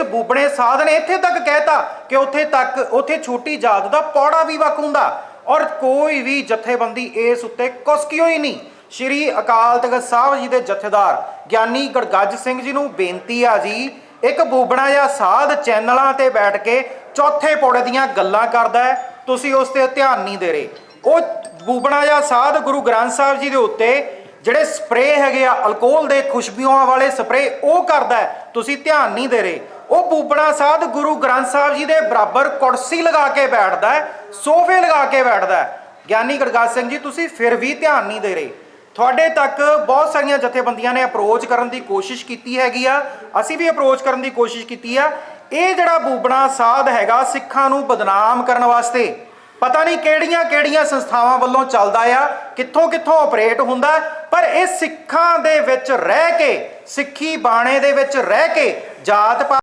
ਇਸ ਬੂਬਣੇ ਸਾਧ ਨੇ ਇੱਥੇ ਤੱਕ ਕਹਿਤਾ ਕਿ ਉੱਥੇ ਤੱਕ, ਉੱਥੇ ਛੋਟੀ ਜਾਤ ਦਾ ਪੌੜਾ ਵੀ ਵਕ ਹੁੰਦਾ ਔਰ ਕੋਈ ਵੀ ਜਥੇਬੰਦੀ ਇਸ ਉੱਤੇ ਕੁਸਕਿਓ ਹੀ ਨਹੀਂ? ਸ਼੍ਰੀ ਅਕਾਲ ਤਖਤ ਸਾਹਿਬ ਜੀ ਦੇ ਜਥੇਦਾਰ ਗਿਆਨੀ ਗੜਗੱਜ ਸਿੰਘ ਜੀ ਨੂੰ ਬੇਨਤੀ ਆ ਜੀ, ਇੱਕ ਬੂਬਣਾ ਜਾਂ ਸਾਧ ਚੈਨਲਾਂ ਤੇ ਬੈਠ ਕੇ ਚੌਥੇ ਪੌੜੇ ਦੀਆਂ ਗੱਲਾਂ ਕਰਦਾ ਹੈ, ਤੁਸੀਂ ਉਸ ਤੇ ਧਿਆਨ ਨਹੀਂ ਦੇ ਰਹੇ। ਉਹ ਬੂਬਣਾ ਜਾਂ ਸਾਧ ਗੁਰੂ ਗ੍ਰੰਥ ਸਾਹਿਬ ਜੀ ਦੇ ਉੱਤੇ ਜਿਹੜੇ ਸਪਰੇ ਹੈਗੇ ਆ, ਅਲਕੋਹਲ ਦੇ ਖੁਸ਼ਬੂਆਂ ਵਾਲੇ ਸਪਰੇ ਉਹ ਕਰਦਾ ਤੁਸੀਂ ਧਿਆਨ ਨਹੀਂ ਦੇ ਰਹੇ। ਉਹ ਬੂਬੜਾ ਸਾਧ ਗੁਰੂ ਗ੍ਰੰਥ ਸਾਹਿਬ ਜੀ ਦੇ ਬਰਾਬਰ ਕੁਰਸੀ ਲਗਾ ਕੇ ਬੈਠਦਾ ਹੈ, ਸੋਫੇ ਲਗਾ ਕੇ ਬੈਠਦਾ ਹੈ। ਗਿਆਨੀ ਗੜਗਾਜ ਸਿੰਘ ਜੀ, ਤੁਸੀਂ ਫਿਰ ਵੀ ਧਿਆਨ ਨਹੀਂ ਦੇ ਰਹੇ। ਤੁਹਾਡੇ ਤੱਕ ਬਹੁਤ ਸਾਰੀਆਂ ਜਥੇਬੰਦੀਆਂ ਨੇ ਅਪਰੋਚ ਕਰਨ ਦੀ ਕੋਸ਼ਿਸ਼ ਕੀਤੀ ਹੈਗੀ ਆ। ਅਸੀਂ ਵੀ ਅਪਰੋਚ ਕਰਨ ਦੀ ਕੋਸ਼ਿਸ਼ ਕੀਤੀ ਆ। ਇਹ ਜਿਹੜਾ ਬੂਬਣਾ ਸਾਧ ਹੈਗਾ, ਸਿੱਖਾਂ ਨੂੰ ਬਦਨਾਮ ਕਰਨ ਵਾਸਤੇ, ਪਤਾ ਨਹੀਂ ਕਿਹੜੀਆਂ ਕਿਹੜੀਆਂ ਸੰਸਥਾਵਾਂ ਵੱਲੋਂ ਚੱਲਦਾ ਆ, ਕਿੱਥੋਂ ਕਿੱਥੋਂ ਆਪਰੇਟ ਹੁੰਦਾ ਪਰ ਇਹ ਸਿੱਖਾਂ ਦੇ ਵਿੱਚ ਰਹਿ ਕੇ, ਸਿੱਖੀ ਬਾਣੇ ਦੇ ਵਿੱਚ ਰਹਿ ਕੇ ਜਾਤ ਪਾਤ